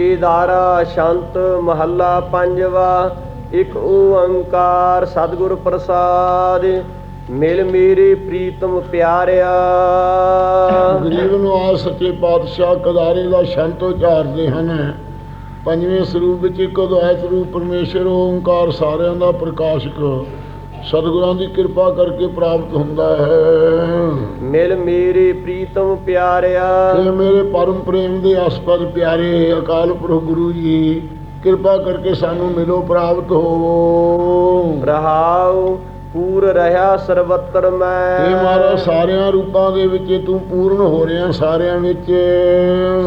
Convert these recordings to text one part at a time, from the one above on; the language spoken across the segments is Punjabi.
ਕੇਦਾਰਾ ਸ਼ੰਤ ਮਹੱਲਾ ਪੰਜਵਾ, ਇੱਕ ਓੰਕਾਰ ਸਤਿਗੁਰ ਪ੍ਰਸਾਦ, ਮਿਲ ਮੇਰੇ ਪ੍ਰੀਤਮ ਪਿਆਰਿਆ। ਗਰੀਬ ਨਿਵਾਜ ਸੱਚੇ ਪਾਤਸ਼ਾਹ ਕਦਾਰੇ ਦਾ ਸ਼ੰਤ ਉਚਾਰਦੇ ਹਨ। ਪੰਜਵੇਂ ਸਰੂਪ ਵਿੱਚ ਇੱਕ ਅਦਵੈਤ ਰੂਪ ਪਰਮੇਸ਼ਰ, ਓੰਕਾਰ ਸਾਰਿਆਂ ਦਾ ਪ੍ਰਕਾਸ਼ਕ। ਸਤਿਗੁਰਾਂ ਦੀ ਕਿਰਪਾ ਕਰਕੇ ਪ੍ਰਾਪਤ ਹੁੰਦਾ ਹੈ। ਮਿਲ ਮੇਰੇ ਪ੍ਰੀਤਮ ਪਿਆਰਿਆ। ਇਹ ਮੇਰੇ ਪਰਮ ਪ੍ਰੇਮ ਦੇ ਆਸਪਦ ਪਿਆਰੇ ਅਕਾਲ ਪੁਰਖ ਗੁਰੂ ਜੀ ਕਿਰਪਾ ਕਰਕੇ ਸਾਨੂੰ ਮਿਲੋ ਪ੍ਰਾਪਤ ਹੋਵੋ। ਰਹਾਉ ਪੂਰ ਰਹਾ ਸਰਵਤਰ ਮੈਂ। ਇਹ ਮਹਾਰਾਜ ਸਾਰਿਆਂ ਰੂਪਾਂ ਦੇ ਵਿੱਚ ਤੂੰ ਪੂਰਨ ਹੋ ਰਿਹਾ ਸਾਰਿਆਂ ਵਿੱਚ।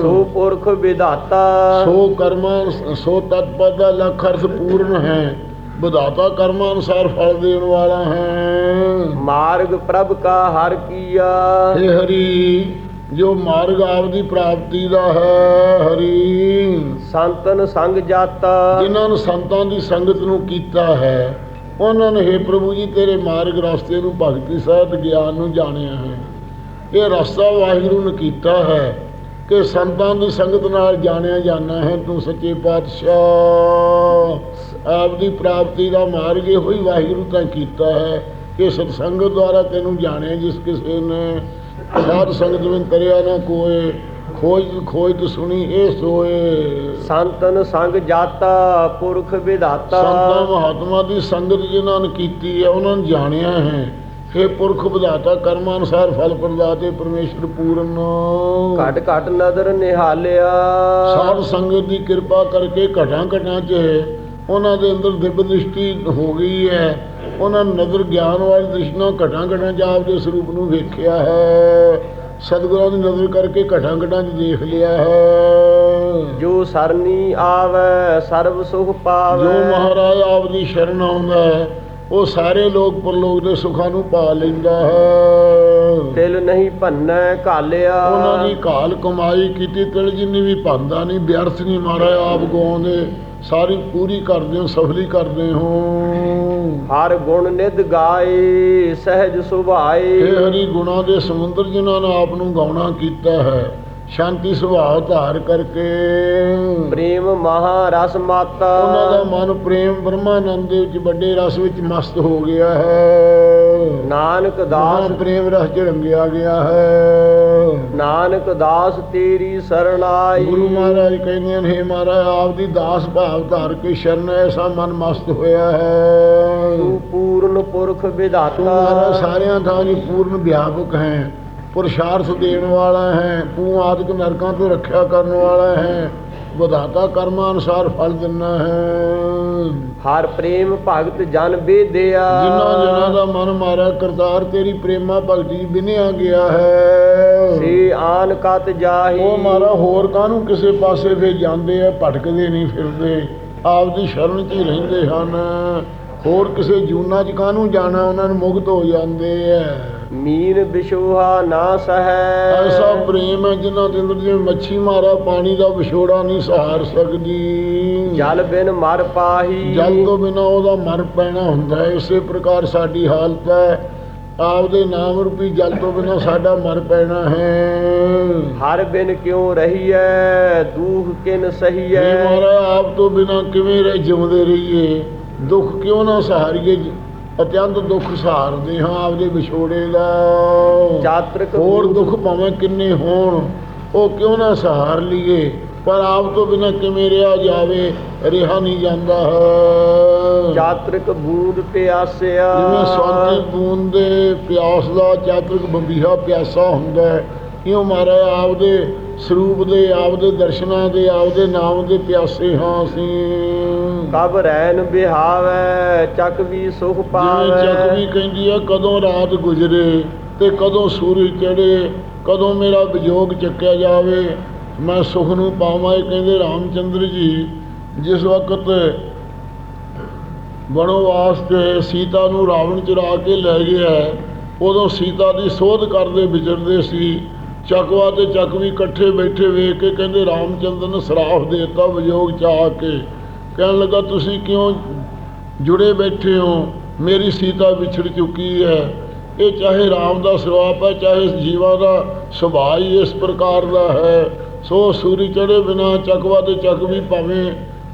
ਸੋ ਪੁਰਖ ਵਿਧਾਤਾ। ਸੋ ਕਰਮਾਂ ਸੋ ਤਤਪਦ ਦਾ ਲਖ ਅਰਥ ਪੂਰਨ ਹੈ। ਵਿਧਾਤਾ ਕਰਮਾਂ ਅਨੁਸਾਰ ਫਲ ਦੇਣ ਵਾਲਾ ਹੈ। ਮਾਰਗ ਪ੍ਰਭ ਕਾ ਹਰ ਕੀਆ। ਹੇ ਹਰੀ ਜੋ ਮਾਰਗ ਆਪ ਦੀ ਪ੍ਰਾਪਤੀ ਦਾ ਹੈ ਹਰੀ। ਸੰਤਨ ਸੰਗ ਜਾਤਾ। ਜਿਨ੍ਹਾਂ ਨੂੰ ਸੰਤਾਂ ਦੀ ਸੰਗਤ ਨੂੰ ਕੀਤਾ ਹੈ ਉਹਨਾਂ ਨੇ ਹੇ ਪ੍ਰਭੂ ਜੀ ਤੇਰੇ ਮਾਰਗ ਰਸਤੇ ਨੂੰ ਭਗਤੀ ਸਹਿਤ ਗਿਆਨ ਨੂੰ ਜਾਣਿਆ ਹੈ। ਇਹ ਰਸਤਾ ਵਾਹਿਗੁਰੂ ਨੇ ਕੀਤਾ ਹੈ। ਕਿ ਸੰਤਾਂ ਦੀ ਸੰਗਤ ਨਾਲ ਜਾਣਿਆ ਜਾਣਾ ਹੈ ਤੂੰ ਸੱਚੇ ਪਾਤਸ਼ਾਹ। ਆਪ ਦੀ ਪ੍ਰਾਪਤੀ ਦਾ ਮਾਰਗ ਇਹੋ ਹੀ ਵਾਹਿਗੁਰੂ ਤਾਂ ਕੀਤਾ ਹੈ ਕਿ ਸਤਸੰਗ ਦੁਆਰਾ ਤੈਨੂੰ ਜਾਣਿਆ ਜਿਸ ਕਿਸੇ ਨੇ। ਸਾਧ ਸੰਗਤ ਵਿੱਚ ਤਰਿਆ ਨਾ ਕੋਏ ਖੋਜ ਖੋਜ ਸੁਣੀ ਇਹ ਸੋਏ। ਸੰਤਨ ਸੰਗ ਜਾਤਾ ਪੁਰਖ ਵਿਧਾਤਾ। ਸੰਤਾਂ ਮਹਾਤਮਾ ਦੀ ਸੰਗਤ ਜਿਨ੍ਹਾਂ ਨੇ ਕੀਤੀ ਹੈ ਉਹਨਾਂ ਨੂੰ ਜਾਣਿਆ ਹੈ। हे ਪੁਰਖ ਵਿਧਾਤਾ ਕਰਮਾਂ ਅਨੁਸਾਰ ਫਲ ਪ੍ਰਦਾਤੇ ਪਰਮੇਸ਼ਰ ਪੂਰਨ। ਘਟ ਘਟ ਨਦਰ ਨਿਹਾਲਿਆ। ਸਾਧ ਸੰਗਤ ਦੀ ਕਿਰਪਾ ਕਰਕੇ ਘਟਾਂ ਘਟਾਂ 'ਚ ਉਹਨਾਂ ਦੇ ਅੰਦਰ ਦਿਵ ਦ੍ਰਿਸ਼ਟੀ ਹੋ ਗਈ ਹੈ। ਉਹਨਾਂ ਨਦਰ ਗਿਆਨ ਵਾਲੀ ਦ੍ਰਿਸ਼ਟੀ ਨਾਲ ਘਟਾਂ ਘਟਾਂ 'ਚ ਆਪਦੇ ਸਰੂਪ ਨੂੰ ਵੇਖਿਆ ਹੈ। ਸਤਿਗੁਰਾਂ ਦੀ ਨਜ਼ਰ ਕਰਕੇ ਘਟਾਂ ਘਟਾਂ 'ਚ ਦੇਖ ਲਿਆ ਹੈ। ਜੋ ਸਰਨੀ ਆਵੈ ਸਰਬ ਸੁਖ ਜੋ ਪਾਵੈ ਮਹਾਰਾਜ ਆਪ ਦੀ ਸ਼ਰਨ ਆਉਂਦਾ ਹੈ ਉਹ ਸਾਰੇ ਲੋਕ ਪਰਲੋਕ ਦੇ ਸੁੱਖਾਂ ਨੂੰ ਪਾ ਲੈਂਦਾ ਹੈ। ਤਿਲ ਨਹੀਂ ਭੰਨੈ ਘਾਲਿਆ। ਉਹਨਾਂ ਦੀ ਘਾਲ ਕਮਾਈ ਕੀਤੀ ਤਿਲ ਜਿੰਨੀ ਵੀ ਪਾਉਂਦਾ ਨਹੀਂ ਵਿਅਰਥ ਨਹੀਂ ਮਹਾਰਾਜ ਆਪ ਗਾਉਂਦੇ ਸਾਰੀ ਪੂਰੀ ਕਰਦੇ ਹੋ ਸਫਲੀ ਕਰਦੇ ਹੋ। ਹਰ ਗੁਣ ਨਿਧ ਗਾਏ ਸਹਿਜ ਸੁਭਾਏ। ਇਹ ਹਰੀ ਗੁਣਾ ਦੇ ਸਮੁੰਦਰ ਜਿਨ੍ਹਾਂ ਨੇ ਆਪ ਨੂੰ ਗਾਉਣਾ ਕੀਤਾ ਹੈ। ਸ਼ਾਂਤੀ ਸੁਭਾਅ ਧਾਰ ਕਰਕੇ। ਪ੍ਰੇਮ ਮਹਾ ਰਸ ਮਾਤਾ। ਉਹਨਾਂ ਦਾ ਮਨ ਪ੍ਰੇਮ ਬ੍ਰਹਮਾਨੰਦ ਦੇ ਵਿੱਚ ਵੱਡੇ ਰਸ ਵਿੱਚ ਮਸਤ ਹੋ ਗਿਆ ਹੈ। ਨਾਨਕ ਦਾਸ ਪ੍ਰੇਮ ਰਸ ਚ ਰੰਗਿਆ ਗਿਆ ਹੈ। ਨਾਨਕ ਦਾਸ ਤੇਰੀ ਸਰਣਾਈ ਗੁਰੂ ਮਹਾਰਾਜ ਕਹਿੰਦੇ ਨੇ "ਹੇ ਮਹਾਰਾਜ ਆਪ ਦੀ ਦਾਸ ਭਾਵ ਧਾਰ ਕੇ ਸ਼ਰਨ ਐਸਾ ਮਨ ਮਸਤ ਹੋਇਆ ਹੈ। ਤੂੰ ਪੂਰਨ ਪੁਰਖ ਤੂੰ ਮਹਾਰਾਜ ਵਿਧਾਤਾ ਸਾਰਿਆਂ ਥਾਂ ਦੀ ਪੂਰਨ ਵਿਆਪਕ ਹੈ। ਪੁਰਸ਼ਾਰਥ ਦੇਣ ਵਾਲਾ ਹੈ ਤੂੰ ਆਦਿਕ ਨਰਕਾਂ ਤੋਂ ਰੱਖਿਆ ਕਰਨ ਵਾਲਾ ਹੈ ਵਿਧਾਤਾ ਕਰਮਾਂ ਅਨੁਸਾਰ ਫਲ ਦਿੰਦਾ ਹੈ। ਹਰ ਪ੍ਰੇਮ ਭਗਤ ਜਨ ਬੇਦਿਆ ਜਿਨ੍ਹਾਂ ਜਨਾਂ ਦਾ ਮਨ ਮਾਰਾ ਕਰਤਾਰ ਤੇਰੀ ਪ੍ਰੇਮਾ ਭਗਤੀ ਬਿਨਿਆ ਗਿਆ ਹੈ। ਸੇ ਆਨ ਕਤ ਜਾਹੀ। ਉਹ ਮਾਰਾ ਹੋਰ ਕਾਹਨੂੰ ਕਿਸੇ ਪਾਸੇ ਵੇ ਜਾਂਦੇ ਆ ਭਟਕਦੇ ਨਹੀਂ ਫਿਰਦੇ ਆਪਦੀ ਸ਼ਰਨ 'ਚ ਹੀ ਰਹਿੰਦੇ ਹਨ। ਹੋਰ ਕਿਸੇ ਜੂਨਾ 'ਚ ਕਾਹਨੂੰ ਜਾਣਾ ਉਹਨਾਂ ਨੂੰ ਮੁਕਤ ਹੋ ਜਾਂਦੇ ਆ। ਮੀਨ ਬਿਸ਼ੋਹਾ ਨਾ ਸਹੈ। ਐਸਾ ਪ੍ਰੇਮ ਹੈ ਜਿਨ੍ਹਾਂ ਦੇ ਅੰਦਰ ਜਿਵੇਂ ਮੱਛੀ ਮਾਰਾ ਪਾਣੀ ਦਾ ਵਿਛੋੜਾ ਨਹੀਂ ਸਹਾਰ ਸਕਦੀ। ਜਲ ਬਿਨ ਮਰ ਪਾਹੀ। ਜਲ ਤੋਂ ਬਿਨਾ ਉਹਦਾ ਮਰ ਪੈਣਾ ਹੁੰਦਾ ਹੈ। ਇਸੇ ਪ੍ਰਕਾਰ ਸਾਡੀ ਹਾਲਤ ਹੈ। ਆਪਦੇ ਨਾਮ ਰੂਪੀ ਜਲ ਤੋਂ ਬਿਨਾ ਸਾਡਾ ਮਰ ਪੈਣਾ ਹੈ। ਹਰ ਬਿਨ ਕਿਉ ਰਹੀਐ? ਦੂਖ ਕਿਨ ਸਹੀਐ? ਮਹਾਰਾਜ ਆਪ ਤੋਂ ਬਿਨਾ ਕਿਵੇਂ ਰਹਿ ਜਿਉਂਦੇ ਰਹੀਏ? ਦੁੱਖ ਕਿਉਂ ਨਾ ਸਹਾਰੀਏ? ਅਤਿਅੰਤ ਦੁੱਖ ਸਹਾਰਦੇ ਹਾਂ ਆਪਦੇ ਵਿਛੋੜੇ ਦਾ। ਚਾਤ੍ਰਿਕ ਹੋਰ ਦੁੱਖ ਭਾਵੇਂ ਕਿੰਨੇ ਹੋਣ ਉਹ ਕਿਉਂ ਨਾ ਸਹਾਰ ਲਈਏ? ਪਰ ਆਪ ਤੋਂ ਬਿਨਾ ਕਿਵੇਂ ਰਿਹਾ ਜਾਵੇ ਰਿਹਾ ਨਹੀਂ ਜਾਂਦਾ। ਹੈ ਚਾਤ੍ਰਿਕ ਬੂੰਦ ਪਿਆਸਿਆ। ਜਿਵੇਂ ਸਵਾਂਤੀ ਬੂੰਦ ਦੇ ਪਿਆਸ ਦਾ ਚਾਤਰਿਕ ਬੰਬੀਹਾ ਪਿਆਸਾ ਹੁੰਦਾ ਹੈ ਇਉਂ ਮਹਾਰਾਜ ਆਪਦੇ ਸਰੂਪ ਦੇ ਆਪਦੇ ਦਰਸ਼ਨਾਂ ਦੇ ਆਪਦੇ ਨਾਮ ਦੇ ਪਿਆਸੇ ਹਾਂ ਅਸੀਂ। ਕਬ ਰੈਨ ਬਿਹਾਵੈ ਚੱਕ ਵੀ ਸੁਖ ਪਾਵੈ। ਚੱਕਵੀ ਕਹਿੰਦੀ ਆ ਕਦੋਂ ਰਾਤ ਗੁਜ਼ਰੇ ਤੇ ਕਦੋਂ ਸੂਰਜ ਚੜੇ ਕਦੋਂ ਮੇਰਾ ਵਿਜੋਗ ਚੱਕਿਆ ਜਾਵੇ ਮੈਂ ਸੁਖ ਨੂੰ ਪਾਵਾਂ ਇਹ ਕਹਿੰਦੇ ਰਾਮਚੰਦਰ ਜੀ ਜਿਸ ਵਕਤ ਬਣੋਵਾਸ ਤੇ ਸੀਤਾ ਨੂੰ ਰਾਵਣ ਚੁਰਾ ਕੇ ਲੈ ਗਿਆ ਉਦੋਂ ਸੀਤਾ ਦੀ ਸੋਧ ਕਰਦੇ ਵਿਚਰਦੇ ਸੀ। ਚਕਵਾ ਤੇ ਚੱਕਵੀ ਇਕੱਠੇ ਬੈਠੇ ਵੇਖ ਕੇ ਕਹਿੰਦੇ ਰਾਮਚੰਦਰ ਨੇ ਸਰਾਫ ਦੇਤਾ ਵਿਜੋਗ ਚ ਆ ਕੇ। ਕਹਿਣ ਲੱਗਾ, ਤੁਸੀਂ ਕਿਉਂ ਜੁੜੇ ਬੈਠੇ ਹੋ? ਮੇਰੀ ਸੀਤਾ ਵਿਛੜ ਚੁੱਕੀ ਹੈ। ਇਹ ਚਾਹੇ ਰਾਮ ਦਾ ਸਵਾਪ ਹੈ, ਚਾਹੇ ਜੀਵਾਂ ਦਾ ਸੁਭਾਅ ਹੀ ਇਸ ਪ੍ਰਕਾਰ ਦਾ ਹੈ। ਸੋ ਸੂਰੀ ਚੜੇ ਬਿਨਾ ਚਕਵਾ ਤੇ ਚੱਕ ਵੀ ਭਾਵੇਂ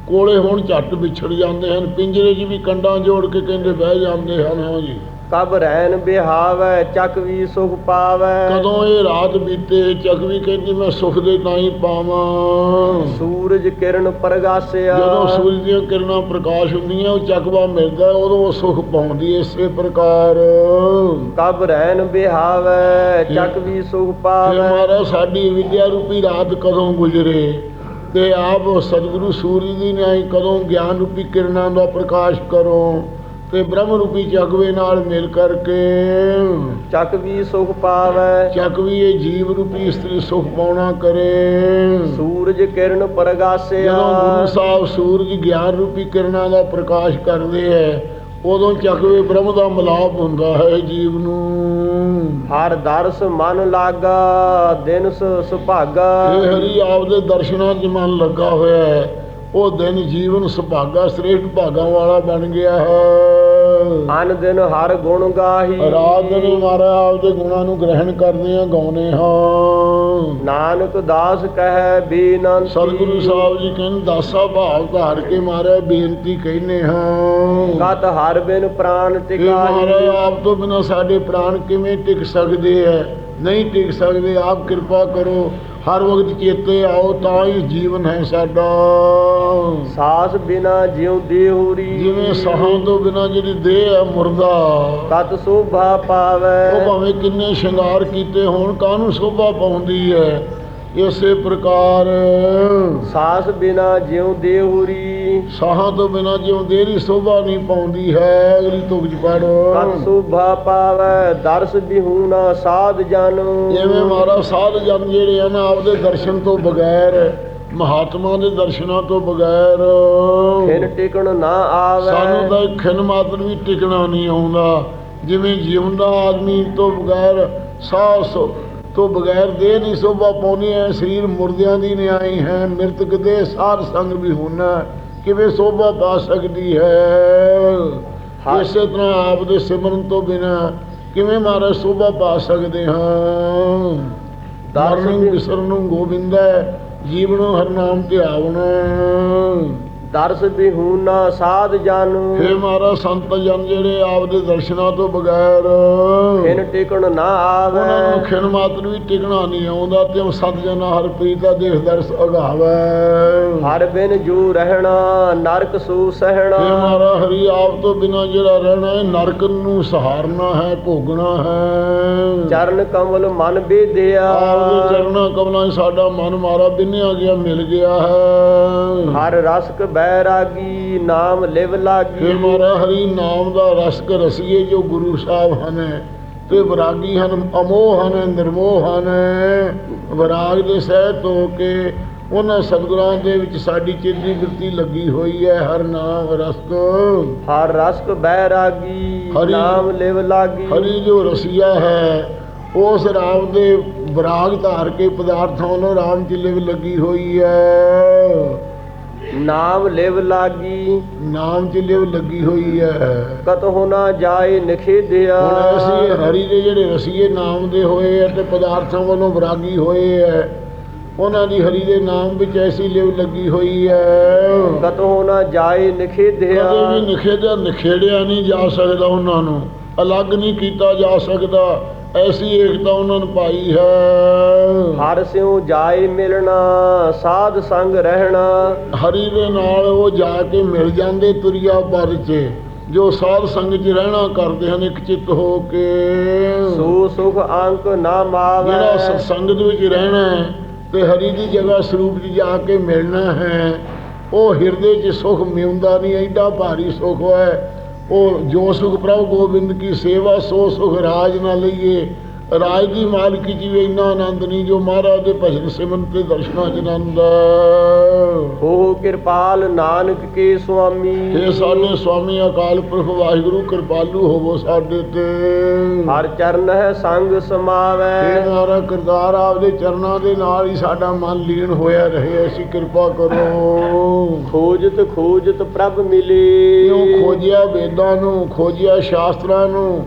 ਕੋਲੇ ਹੁਣ ਝੱਟ ਵਿਛੜ ਜਾਂਦੇ ਹਨ। ਪਿੰਜਰੇ 'ਚ ਵੀ ਕੰਡਾਂ ਜੋੜ ਕੇ ਕਹਿੰਦੇ, ਬਹਿ ਜਾਂਦੇ ਹਨ, ਹਾਂ ਜੀ। ਕਬ ਰਹਿਨ ਬਿਹਾਵੈ ਚੱਕ ਵੀ ਸੁਖ ਪਾਵੈ। ਕਦੋਂ ਇਹ ਰਾਤ ਬੀਤੇ ਚੱਕ ਵੀ ਕਹਿੰਦੀ ਮੈਂ ਸੁਖ ਦੇ ਤਾਂ ਹੀ ਪਾਵਾਂ। ਸੂਰਜ ਕਿਰਨ ਪ੍ਰਗਾਸਿਆ। ਜਦੋਂ ਸੂਰਜ ਦੀਆਂ ਕਿਰਨਾਂ ਪ੍ਰਕਾਸ਼ ਹੁੰਦੀਆਂ ਉਹ ਚਕਵਾ ਮਿਲਦਾ ਉਦੋਂ ਉਹ ਸੁਖ ਪਾਉਂਦੀ ਇਸੇ ਪ੍ਰਕਾਰ। ਕਬ ਰਹਿਨ ਬਿਹਾਵੈ ਚੱਕ ਵੀ ਸੁਖ ਪਾਵੈ। ਮਹਾਰਾਜ ਸਾਡੀ ਵਿਦਿਆ ਰੂਪੀ ਰਾਤ ਕਦੋਂ ਗੁਜ਼ਰੇ? ਤੇ ਆਪ ਸਤਿਗੁਰੂ ਸੂਰਜ ਦੀ ਨਿਆਈ ਕਦੋਂ ਗਿਆਨ ਰੂਪੀ ਕਿਰਨਾਂ ਦਾ ਪ੍ਰਕਾਸ਼ ਕਰੋ? ਤੇ ਬ੍ਰਹਮ ਰੂਪੀ ਜਗਵੇ ਨਾਲ ਮਿਲ ਕਰਕੇ। ਚੱਕ ਵੀ ਸੁਖ ਪਾਵੈ। ਚੱਕ ਵੀ ਇਹ ਜੀਵ ਰੂਪੀ ਇਸਤਰੀ ਸੁਖ ਪਾਉਣਾ ਕਰੇ। ਸੂਰਜ ਕਿਰਨ ਪ੍ਰਗਾਸਿਆ। ਜਦੋਂ ਗੁਰੂ ਸਾਹਿਬ ਸੂਰਜ ਗਿਆਨ ਰੂਪੀ ਕਿਰਨਾਂ ਦਾ ਪ੍ਰਕਾਸ਼ ਕਰਦੇ ਹੈ ਉਦੋਂ ਚੱਕਵੇ ਬ੍ਰਹਮ ਦਾ ਮਿਲਾਪ ਹੁੰਦਾ ਹੈ ਜੀਵ ਨੂੰ। ਹਰ ਦਰਸ ਮਨ ਲਾਗਾ ਦਿਨ ਸ- ਸੁਭਾਗਾ। ਇਹ ਹਰੀ ਆਪਦੇ ਦਰਸ਼ਨਾਂ 'ਚ ਮਨ ਲੱਗਾ ਹੋਇਆ ਹੈ ਉਹ ਦਿਨ ਜੀਵਨ ਸੁਭਾਗਾ ਸ੍ਰੇਸ਼ਟ ਭਾਗਾਂ ਵਾਲਾ ਬਣ ਗਿਆ ਹੈ। ਅਨ ਦਿਨ ਹਰ ਗੁਣ ਗਾਹੀ। ਰਾਤ ਦਿਨ ਮਾਰਾ ਆਪਦੇ ਗੁਣਾਂ ਨੂੰ ਗ੍ਰਹਿਣ ਕਰਦੇ ਆ ਗਾਉਨੇ ਹਾਂ। ਨਾਨਕ ਦਾਸ ਕਹੈ ਬੇਨੰਤੀ। ਸਤਿਗੁਰੂ ਸਾਹਿਬ ਜੀ ਕਹਿੰਦੇ ਦਾਸਾ ਭਾਵ ਧਾਰ ਕੇ ਮਾਰਿਆ ਬੇਨਤੀ ਕਹਿੰਨੇ ਹਾਂ। ਕਤ ਹਰ ਬਿਨ ਪ੍ਰਾਨ ਟਿਕਾਈ ਆਪ ਤੋਂ ਬਿਨਾ ਸਾਡੇ ਪ੍ਰਾਣ ਕਿਵੇਂ ਟਿਕ ਸਕਦੇ ਐ? ਨਹੀਂ ਟਿਕ ਸਕਦੇ ਆਪ ਕਿਰਪਾ ਕਰੋ ਹਰ ਵਕਤ ਚੇਤੇ ਆਓ ਤਾਂ ਹੀ ਜੀਵਨ ਹੈ ਸਾਡਾ। ਸਾਸ ਬਿਨਾ ਜਿਉਂਦੀ ਹੋਰੀ ਜਿਵੇਂ ਸਾਹਾਂ ਤੋਂ ਬਿਨਾ ਜਿਹੜੀ ਦੇਹ ਹੈ ਮੁਰਦਾ। ਤਤ ਸੋਭਾ ਪਾਵੈ। ਉਹ ਭਾਵੇਂ ਕਿੰਨੇ ਸ਼ਿੰਗਾਰ ਕੀਤੇ ਹੋਣ ਕਾਹਨੂੰ ਸ਼ੋਭਾ ਪਾਉਂਦੀ ਹੈ? ਇਸੇ ਪ੍ਰਕਾਰ। ਸਾਸ ਬਿਨਾ ਜਿਉਂਦੀ ਹੋਰੀ ਸਾਹਾਂ ਤੋਂ ਬਿਨਾ ਜਿਉਂਦੇ ਦੀ ਸ਼ੋਭਾ ਨਹੀਂ ਪਾਉਂਦੀ ਹੈ। ਅਗਲੀ ਤੁਕ ਚ ਪੜੋ ਸੋਭਾ ਪਾਵੈ ਦਰਸ ਬਿਹੂਨਾ ਸਾਧ ਜਨ। ਜਿਵੇਂ ਮਾਰਾ ਸਾਧ ਜਨ ਜਿਹੜੇ ਹਨ ਆਪਦੇ ਦਰਸ਼ਨ ਤੋਂ ਬਗੈਰ ਮਹਾਤਮਾ ਦੇ ਦਰਸ਼ਨਾਂ ਤੋਂ ਬਗੈਰ। ਖਿਨ ਟਿਕਣ ਨਾ ਸਾਨੂੰ ਆਵੈ ਤਾਂ ਖਿਨ ਮਾਤਰ ਵੀ ਟਿਕਣਾ ਨਹੀਂ ਆਉਂਦਾ। ਜਿਵੇਂ ਜਿਉਂਦਾ ਆਦਮੀ ਤੋਂ ਬਗੈਰ ਸਾਹ ਸੋ- ਤੋਂ ਬਗੈਰ ਦੇਹ ਦੀ ਸੋਭਾ ਪਾਉਣੀ ਹੈ ਸਰੀਰ ਮੁਰਦਿਆਂ ਦੀ ਨਿਆਈ ਹੈ ਮਿਰਤਕ ਦੇ ਸਾਧ ਸੰਗ ਵੀ ਹੋਣਾ ਕਿਵੇਂ ਸੋਭਾ ਪਾ ਸਕਦੀ ਹੈ। ਇਸੇ ਤਰ੍ਹਾਂ ਆਪ ਦੇ ਸਿਮਰਨ ਤੋਂ ਬਿਨਾ ਕਿਵੇਂ ਮਾਰਾ ਸੋਭਾ ਪਾ ਸਕਦੇ ਹਾਂ? ਵੀ- ਵਿਸਰਨ ਗੋਬਿੰਦਾ ਜੀਵਨੋ ਹਰ ਨਾਮ ਧਿਆਵਣਾ ਦਰਸ ਬਿਹੂਨਾ ਸਾਧ ਜਨ। ਹੇ ਮਹਾਰਾਜ ਸੰਤ ਜਨ ਜਿਹੜੇ ਆਪਦੇ ਦਰਸ਼ਨਾਂ ਤੋਂ ਬਗੈਰ ਖਿਨ ਟਿਕਣ ਨਾ ਉਹਨਾਂ ਨੂੰ ਆਵੈ ਖਿਣ ਮਾਤਰ ਵੀ ਟਿਕਣਾ ਨਹੀਂ ਆਉਂਦਾ ਤੇ ਉਹ ਸਤ ਜਨਾ ਹਰ ਪ੍ਰੀਤਾ ਦੇਖ ਦਰਸ ਅਗਾਵੈ ਹਰ ਬਿਨ ਜੂ ਰਹਿਣਾ ਨਰਕ ਸੂ ਸਹਿਣਾ। ਮਹਾਰਾਜ ਹਰੀ ਆਪ ਤੋਂ ਬਿਨਾ ਜਿਹੜਾ ਰਹਿਣਾ ਹੈ ਨਰਕ ਨੂੰ ਸਹਾਰਨਾ ਹੈ ਭੋਗਣਾ ਹੈ। ਚਰਨ ਕਮਲ ਮਨ ਬੇਦਿਆ ਆਪਦੇ ਚਰਨਾਂ ਕਮਲਾਂ 'ਚ ਸਾਡਾ ਮਨ ਮਾਰਾ ਬਿੰਨਿਆ ਗਿਆ ਮਿਲ ਗਿਆ ਹੈ। ਹਰ ਰਸਕ ਬੈਰਾਗੀ ਨਾਮ ਲਿਵ ਲਾਗੀ ਮਾਰਾ ਹਰੀ ਨਾਮ ਦਾ ਰਸਕ ਰਸੀਏ ਜੋ ਗੁਰੂ ਸਾਹਿਬ ਹਨ ਤੇ ਵਿਰਾਗੀ ਹਨ ਅਮੋਹ ਹਨ ਨਿਰਮੋਹ ਹਨ ਵਿਰਾਗ ਦੇ ਸਹਿਤ ਹੋ ਕੇ ਉਹਨਾਂ ਸਤਿਗੁਰਾਂ ਦੇ ਵਿੱਚ ਸਾਡੀ ਚਿੱਤੀ ਬਿਰਤੀ ਲੱਗੀ ਹੋਈ ਹੈ ਹਰ ਨਾਮ ਰਸਕ ਹਰ ਰਸਕ ਬੈਰਾਗੀ ਨਾਮ ਲਿਵ ਲਾਗੀ ਹਰੀ ਜੋ ਰਸੀਆ ਹੈ ਉਸ ਰਾਮ ਦੇ ਵਿਰਾਗ ਧਾਰ ਕੇ ਪਦਾਰਥਾਂ ਨੂੰ ਰਾਮ ਚ ਲਿਵ ਲੱਗੀ ਹੋਈ ਹੈ ਨਾਮ ਲਿਵ ਲਾਗੀ। ਨਾਮ ਚ ਲਿਵ ਲੱਗੀ ਹੋਈ ਹੈ ਕਤ ਹੋਣਾ ਜਾਏ ਨਖੇਦਿਆ ਹੁਣ ਅਸੀਂ ਹਰੀ ਦੇ ਜਿਹੜੇ ਰਸੀਏ ਨਾਮ ਦੇ ਹੋਏ ਆ ਤੇ ਪਦਾਰਥਾਂ ਵੱਲੋਂ ਵਿਰਾਗੀ ਹੋਏ ਐ ਉਹਨਾਂ ਦੀ ਹਰੀ ਦੇ ਨਾਮ ਵਿੱਚ ਐਸੀ ਲਿਵ ਲੱਗੀ ਹੋਈ ਹੈ ਕਤ ਹੋਣਾ ਜਾਏ ਨਖੇਦਿਆ ਕਦੇ ਵੀ ਨਿਖੇੜਿਆ ਨਿਖੇੜਿਆ ਨਹੀਂ ਜਾ ਸਕਦਾ ਉਹਨਾਂ ਨੂੰ। ਅਲੱਗ ਨਹੀਂ ਕੀਤਾ ਜਾ ਸਕਦਾ। ਐਸੀ ਏਕਤਾ ਉਹਨਾਂ ਨੂੰ ਪਾਈ ਹੈ। ਹਰ ਸਿਉ ਜਾਏ ਮਿਲਣਾ ਸਾਧ ਸੰਗ ਰਹਿਣਾ। ਹਰੀ ਦੇ ਨਾਲ ਉਹ ਜਾ ਕੇ ਮਿਲ ਜਾਂਦੇ ਤੁਰਿਆ ਪਰ ਚ ਜੋ ਸਾਧ ਸੰਗ ਚ ਰਹਿਣਾ ਕਰਦੇ ਹਨ ਇੱਕ ਚਿੱਤ ਹੋ ਕੇ। ਸੋ ਸੁਖ ਅੰਕ ਨਾ ਮਾਵੈ। ਜਿਹੜਾ ਸਤਸੰਗ ਦੇ ਵਿੱਚ ਰਹਿਣਾ ਤੇ ਹਰੀ ਦੀ ਜਗ੍ਹਾ ਸਰੂਪ 'ਚ ਜਾ ਕੇ ਮਿਲਣਾ ਹੈ ਉਹ ਹਿਰਦੇ 'ਚ ਸੁਖ ਮਿਉਂਦਾ ਨਹੀਂ ਐਡਾ ਭਾਰੀ ਸੁਖ ਹੈ। ਉਹ ਜੋ ਸੁਖ ਪ੍ਰਭ ਗੋਬਿੰਦ ਕੀ ਸੇਵਾ ਸੋ ਸੁਖ ਰਾਜ ਨਾ ਲਈਏ। ਰਾਜ ਦੀ ਮਾਲਕੀ 'ਚ ਵੀ ਇੰਨਾ ਆਨੰਦ ਨਹੀਂ ਜੋ ਮਹਾਰਾਜ ਦੇ ਭਜਨ ਸਿਮਰਨ ਤੇ ਦਰਸ਼ਨਾਂ 'ਚ ਆਨੰਦ ਹੈ ਕਿਰਪਾਲ ਨਾਨਕ ਕੇ ਸੁਆਮੀ। ਇਹ ਸਾਡੇ ਸਵਾਮੀ ਅਕਾਲ ਪੁਰਖ ਵਾਹਿਗੁਰੂ ਕਿਰਪਾਲੂ ਹੋਵੋ ਸਾਡੇ ਤੇ। ਹਰ ਚਰਨ ਹੈ ਸੰਗ ਇਹ ਸਮਾਵੈ ਮਾਰਾ ਕਰਤਾਰ ਆਪਦੇ ਚਰਨਾਂ ਦੇ ਨਾਲ ਹੀ ਸਾਡਾ ਮਨ ਲੀਨ ਹੋਇਆ ਰਹੇ ਐਸੀ ਕਿਰਪਾ ਕਰੋ। ਖੋਜਤ ਖੋਜਤ ਪ੍ਰਭ ਮਿਲੇ। ਕਿਉਂ ਖੋਜਿਆ ਵੇਦਾਂ ਨੂੰ ਖੋਜਿਆ ਸ਼ਾਸਤਰਾਂ ਨੂੰ?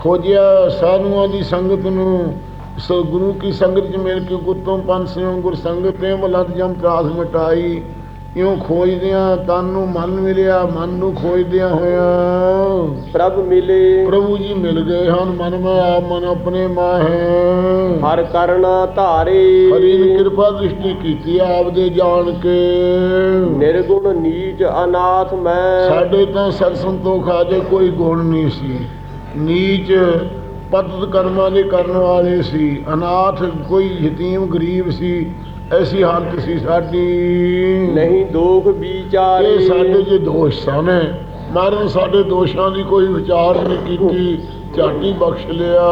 ਖੋਜਿਆ ਸਾਧੂਆਂ ਦੀ ਸੰਗਤ ਨੂੰ ਸੋ ਗੁਰੂ ਕੀ ਸੰਗਤ ਚ ਮਿਲ ਕੇ ਗੁਰਤੋਂ ਪੰਜ ਸਿਉ ਗੁਰ ਸੰਗਤ ਤੇ ਮਲਤ ਜਮ ਤਰਾਸ ਮਟਾਈ। ਇਉਂ ਖੋਜਦਿਆਂ ਤਨ ਨੂੰ ਮਨ ਮਿਲਿਆ ਮਨ ਨੂੰ ਖੋਜਦਿਆਂ ਹੋਇਆ ਪ੍ਰਭ ਮਿਲੇ। ਪ੍ਰਭੂ ਜੀ ਮਿਲ ਗਏ ਹਨ ਮਨ ਮੈਂ ਆਪ ਮਨ ਆਪਣੇ ਮਾਹੇ ਹਰ ਕਰਨਾ ਧਾਰੇ। ਹਰੀ ਨੇ ਕਿਰਪਾ ਦ੍ਰਿਸ਼ਟੀ ਕੀਤੀ ਆਪ ਦੇ ਜਾਣ ਕੇ। ਨਿਰਗੁਣ ਨੀਚ ਅਨਾਥ ਮੈਂ। ਸਾਡੇ ਤਾਂ ਸਤ ਸੰਤੋਖ ਆਜੇ ਕੋਈ ਗੁਣ ਨਹੀਂ ਸੀ। ਨੀਚ ਪਤਿਤ ਕਰਮਾਂ ਦੇ ਕਰਨ ਵਾਲੇ ਸੀ। ਅਨਾਥ ਕੋਈ ਯਤੀਮ ਗਰੀਬ ਸੀ। ਐਸੀ ਹਾਲਤ ਸੀ ਸਾਡੀ। ਨਹੀਂ ਦੋਖ ਵਿਚਾਰੇ। ਇਹ ਸਾਡੇ ਜੇ ਦੋਸ਼ ਸਨ। ਮਾਰਨ ਸਾਡੇ ਦੋਸ਼ਾਂ ਦੀ ਕੋਈ ਵਿਚਾਰ ਨਹੀਂ ਕੀਤੀ। ਝਾਟੀ ਬਖਸ਼ ਲਿਆ।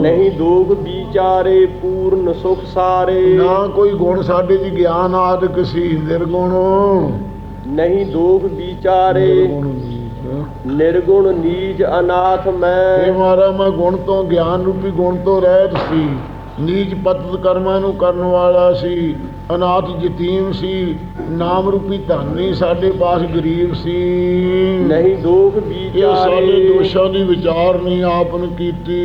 ਨਹੀਂ ਦੋਖ ਵਿਚਾਰੇ ਪੂਰਨ ਸੁਖ ਸਾਰੇ। ਨਾ ਕੋਈ ਗੁਣ ਸਾਡੇ ਚ ਗਿਆਨ ਆਦਿਕ ਸੀ। ਨਿਰਗੁਣ। ਨਹੀਂ ਦੋਖ ਵਿਚਾਰੇ। ਨਿਰਗੁਣ ਨੀਚ। ਅਨਾਥ ਇਹ ਮੈਂ। ਮਾਰਾ ਮੈਂ ਗੁਣ ਤੋਂ ਗਿਆਨ ਰੂਪੀ ਗੁਣ ਤੋਂ ਰਹਿਤ ਸੀ। ਨੀਚ ਪਤਿਤ ਕਰਮਾਂ ਨੂੰ ਕਰਨ ਵਾਲਾ ਸੀ। ਅਨਾਥ ਯਤੀਮ ਸੀ। ਨਾਮ ਰੂਪੀ ਧਨ ਨਹੀਂ ਸਾਡੇ ਪਾਸ ਗਰੀਬ ਸੀ। ਨਹੀਂ ਦੋਖ ਇਹ ਸਾਡੇ ਵਿਚਾਰੇ। ਦੋਸ਼ਾਂ ਦੀ ਵਿਚਾਰ ਨਹੀਂ ਆਪਨ ਕੀਤੀ।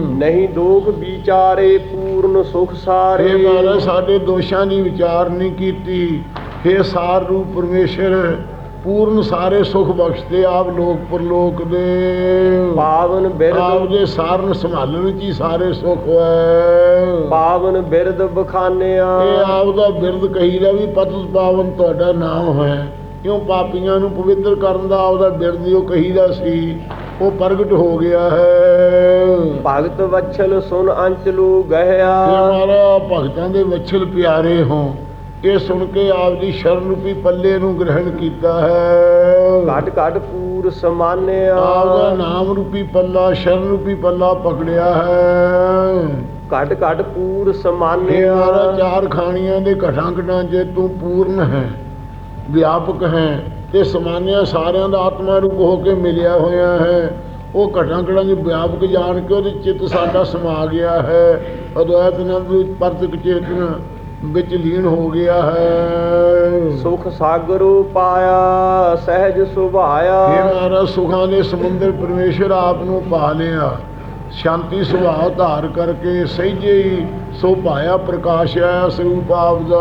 ਨਹੀਂ ਦੋਖ ਵਿਚਾਰੇ ਪੂਰਨ ਸੁਖ ਸਾਰੇ। ਇਹ ਮਾਰਾ ਸਾਡੇ ਦੋਸ਼ਾਂ ਦੀ ਵਿਚਾਰ ਨਹੀਂ ਕੀਤੀ। ਇਹ ਸਾਰ ਰੂਪ ਪਰਮੇਸ਼ਰ ਪੂਰਨ ਸਾਰੇ ਸੁਖ ਬਖਸ਼ਦੇ ਆਪ ਲੋਕ ਪਰਲੋਕ ਦੇ। ਪਾਵਨ ਆਪ ਬਿਰਦ ਦੇ ਸਾਰਨ ਸੰਭਾਲਣ ਵਿੱਚ ਹੀ ਸਾਰੇ ਸੁਖ ਹੈ। ਪਾਵਨ ਬਿਰਦ ਬਖਾਨਿਆ। ਇਹ ਆਪ ਦਾ ਬਿਰਦ ਕਹੀਦਾ ਵੀ ਪਤਿਤ ਪਾਵਨ ਤੁਹਾਡਾ ਨਾਮ ਹੈ। ਕਿਉਂ ਪਾਪੀਆਂ ਨੂੰ ਪਵਿੱਤਰ ਕਰਨ ਦਾ ਆਪਦਾ ਬਿਰਦ ਜੋ ਕਹੀਦਾ ਸੀ। ਉਹ ਪ੍ਰਗਟ ਹੋ ਗਿਆ ਹੈ। ਭਗਤ ਵਛਲ ਸੁਨ ਅੰਚਲੂ ਤੇ ਗਹਿਆ ਹਮਾਰਾ ਭਗਤਾਂ ਦੇ ਵਛਲ ਪਿਆਰੇ ਹੋ ਇਹ ਸੁਣ ਕੇ ਆਪ ਦੀ ਸ਼ਰਨ ਰੂਪੀ ਪੱਲੇ ਨੂੰ ਗ੍ਰਹਿਣ ਕੀਤਾ ਹੈ। ਘਟ ਘਟ ਪੂਰ ਸਮਾਨਿਆ। ਆਪਦਾ ਨਾਮ ਰੂਪੀ ਪੱਲਾ ਸ਼ਰਨ ਰੂਪੀ ਪੱਲਾ ਪਕੜਿਆ ਹੈ। ਘਟ ਘਟ ਪੂਰ ਸਮਾਨਿਆ। ਚਾਰ ਖਾਣੀਆਂ ਦੇ ਘਟਾਂ ਘਟਾਂ ਜੇ ਤੂੰ ਪੂਰਨ ਹੈ ਵਿਆਪਕ ਹੈ ਤੇ ਸਮਾਨਿਆ ਸਾਰਿਆਂ ਦਾ ਆਤਮਾ ਰੂਪ ਹੋ ਕੇ ਮਿਲਿਆ ਹੋਇਆ ਹੈ। ਉਹ ਘਟਾਂ ਘਟਾਂ ਦੇ ਵਿਆਪਕ ਜਾਣ ਕੇ ਉਹਦੇ ਚਿੱਤ ਸਾਡਾ ਸਮਾ ਗਿਆ ਹੈ। ਅਦਵੈਤ ਨੰਦ ਪਰਤਕ ਚੇਤਨ ਵਿੱਚ ਲੀਨ ਹੋ ਗਿਆ ਹੈ। ਸੁਖ ਸਾਗਰੋ ਪਾਇਆ ਸਹਿਜ ਸੁਭਾਇਆ। ਇਹ ਮਾਰਾ ਸੁਖਾਂ ਦੇ ਸਮੁੰਦਰ ਪਰਮੇਸ਼ਰ ਆਪ ਨੂੰ ਪਾ ਲਿਆ। ਸ਼ਾਂਤੀ ਸੁਭਾਅ ਧਾਰ ਕਰਕੇ ਸਹਿਜੇ ਹੀ ਸੋ ਪਾਇਆ ਪ੍ਰਕਾਸ਼ ਆਇਆ ਸਰੂਪ ਆਪ ਦਾ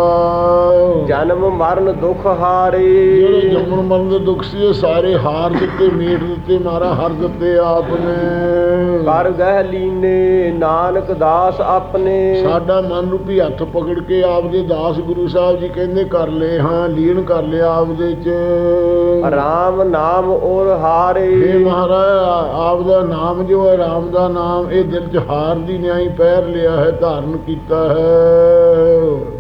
ਜਨਮ ਮਰਨ ਦੁਖ ਹਾਰੇ। ਜਿਹੜੇ ਜੰਮਣ ਮਰਨ ਦੇ ਦੁੱਖ ਸੀ ਇਹ ਸਾਰੇ ਹਾਰ ਦਿੱਤੇ ਮੀਟ ਦਿੱਤੇ ਮਾਰਾ ਹਰ ਦਿੱਤੇ ਆਪ ਨੇ ਕਰ ਗਹਿ ਲੀਨੇ ਨਾਨਕ ਦਾਸ ਆਪਣੇ ਸਾਡਾ ਮਨ ਰੂਪੀ ਹੱਥ ਪਕੜ ਕੇ ਆਪ ਦੇ ਦਾਸ ਗੁਰੂ ਸਾਹਿਬ ਜੀ ਕਹਿੰਦੇ ਕਰ ਲਏ ਹਾਂ ਲੀਨ ਕਰ ਲਿਆ ਆਪ ਦੇ ਚ। ਰਾਮ ਨਾਮ ਔਰ ਹਾਰੇ। ਇਹ ਮਹਾਰਾਜ ਆਪ ਦਾ ਨਾਮ ਜੋ ਹੈ ਰਾਮ ਦਾ ਨਾਮ ਇਹ ਦਿਲ ਚ ਹਾਰ ਦੀ ਨਿਆਈ ਪਹਿਰ ਲਿਆ ਹੈ ਧਾਰਨ ਕੀਤਾ ਹੈ।